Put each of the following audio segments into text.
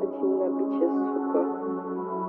картина бича сука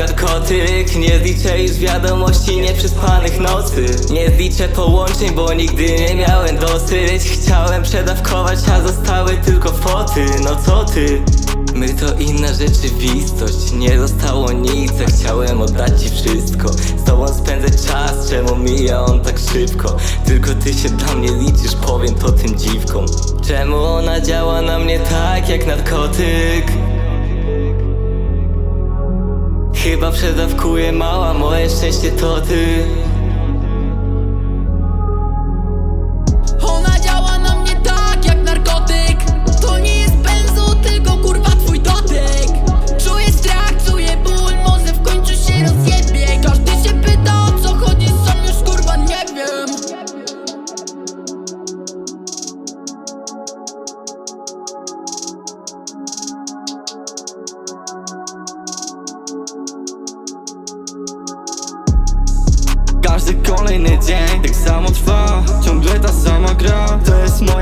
narkotyk Nie zliczę już wiadomości nieprzespanych nocy. Nie zliczę połączeń, bo nigdy nie miałem dosyć. Chciałem przedawkować, a zostały tylko foty. No co ty? My to inna rzeczywistość Nie zostało nic, a chciałem oddać ci wszystko. Z tobą spędzę czas, czemu mija on tak szybko? Tylko ty się dla mnie liczysz, powiem to tym dziwkom. Czemu ona działa na mnie tak jak narkotyk? Chyba przedawkuje mała, moje szczęście to ty Każdy kolejny dzień. Tak samo trwa Ciągle ta sama gra. To jest moja